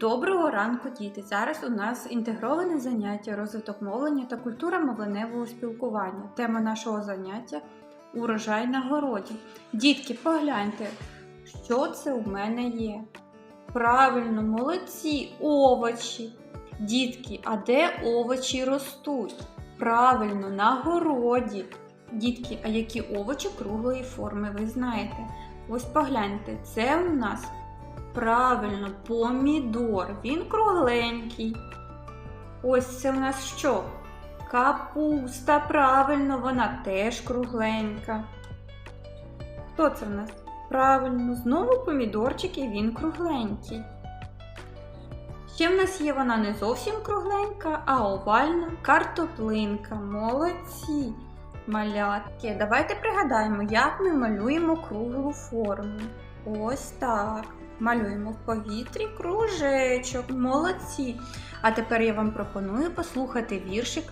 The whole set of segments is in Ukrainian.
Доброго ранку, діти! Зараз у нас інтегроване заняття розвиток мовлення та культура мовленевого спілкування. Тема нашого заняття урожай на городі. Дітки, погляньте, що це у мене є. Правильно, молодці, овочі. Дітки, а де овочі ростуть? Правильно, на городі. Дітки, а які овочі круглої форми, ви знаєте? Ось погляньте, це у нас Правильно, помідор. Він кругленький. Ось це у нас що? Капуста, правильно, вона теж кругленька. Хто це в нас? Правильно, знову помідорчик і він кругленький. Ще в нас є вона не зовсім кругленька, а овальна картоплинка. Молодці! Малятки. Давайте пригадаємо, як ми малюємо круглу форму. Ось так. Малюємо в повітрі кружечок. Молодці. А тепер я вам пропоную послухати віршик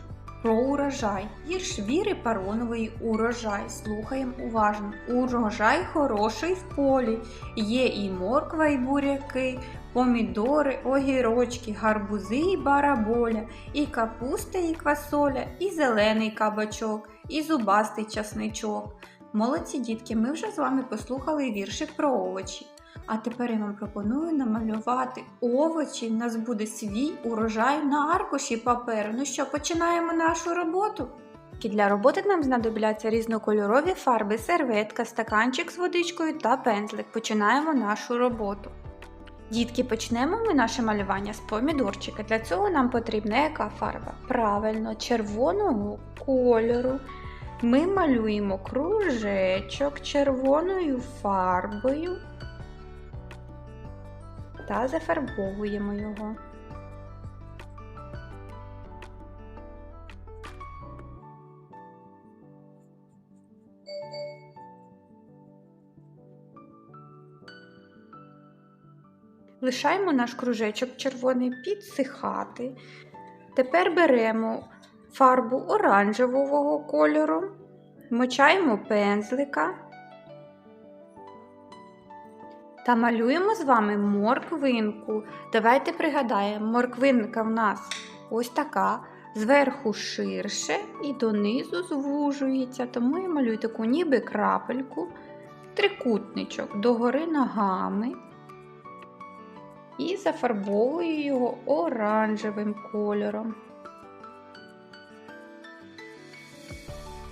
про урожай. Вірш Віри Паронової урожай. Слухаємо уважно. Урожай хороший в полі. Є і морква, і буряки, помідори, огірочки, гарбузи і бараболя, і капуста, і квасоля, і зелений кабачок, і зубастий часничок. Молодці дітки, ми вже з вами послухали віршик про овочі. А тепер я вам пропоную намалювати овочі. У нас буде свій урожай на аркуші паперу. Ну що, починаємо нашу роботу? Для роботи нам знадобляться різнокольорові фарби, серветка, стаканчик з водичкою та пензлик. Починаємо нашу роботу. Дітки, почнемо ми наше малювання з помідорчика. Для цього нам потрібна яка фарба? Правильно, червоного кольору. Ми малюємо кружечок червоною фарбою та зафарбовуємо його. Лишаємо наш кружечок червоний підсихати. Тепер беремо фарбу оранжевого кольору, мочаємо пензлика та малюємо з вами морквинку. Давайте пригадаємо, морквинка в нас ось така, зверху ширше і донизу звужується. Тому я малюю таку ніби крапельку, трикутничок догори ногами і зафарбовую його оранжевим кольором.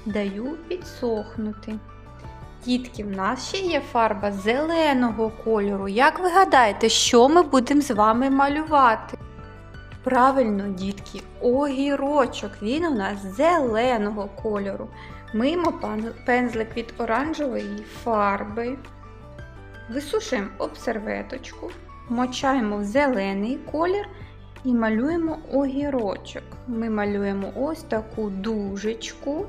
Даю підсохнути. Дітки, в нас ще є фарба зеленого кольору. Як ви гадаєте, що ми будемо з вами малювати? Правильно, дітки, огірочок. Він у нас зеленого кольору. Миємо пензлик від оранжевої фарби. Висушуємо об серветочку, мочаємо в зелений колір і малюємо огірочок. Ми малюємо ось таку дужечку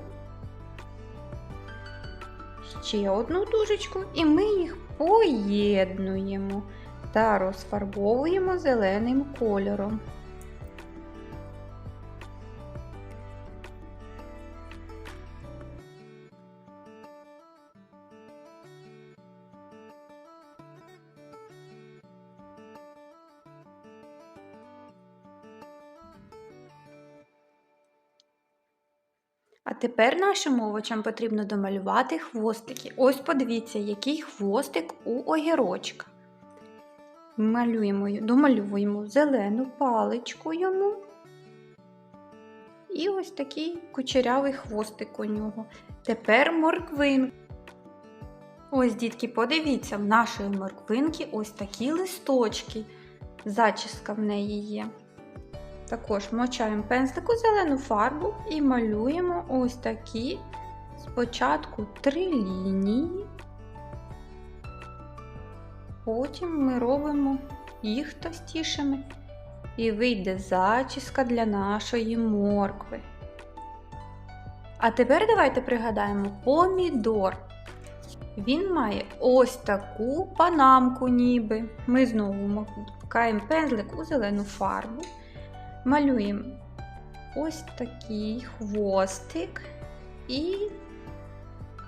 ще одну дужечку, і ми їх поєднуємо та розфарбовуємо зеленим кольором. А тепер нашим овочам потрібно домалювати хвостики. Ось подивіться, який хвостик у огірочка. Малюємо, домалюємо зелену паличку йому. І ось такий кучерявий хвостик у нього. Тепер морквинка. Ось, дітки, подивіться, в нашої морквинки ось такі листочки. Зачіска в неї є. Також мочаємо пензлику зелену фарбу і малюємо ось такі спочатку три лінії, потім ми робимо їх товстішими і вийде зачіска для нашої моркви. А тепер давайте пригадаємо помідор. Він має ось таку панамку ніби. Ми знову макаємо пензлик у зелену фарбу малюємо ось такий хвостик і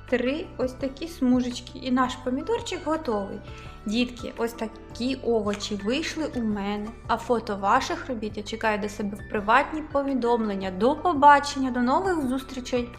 три ось такі смужечки, і наш помідорчик готовий. Дітки, ось такі овочі вийшли у мене. А фото ваших робіт я чекаю до себе в приватні повідомлення. До побачення, до нових зустрічей!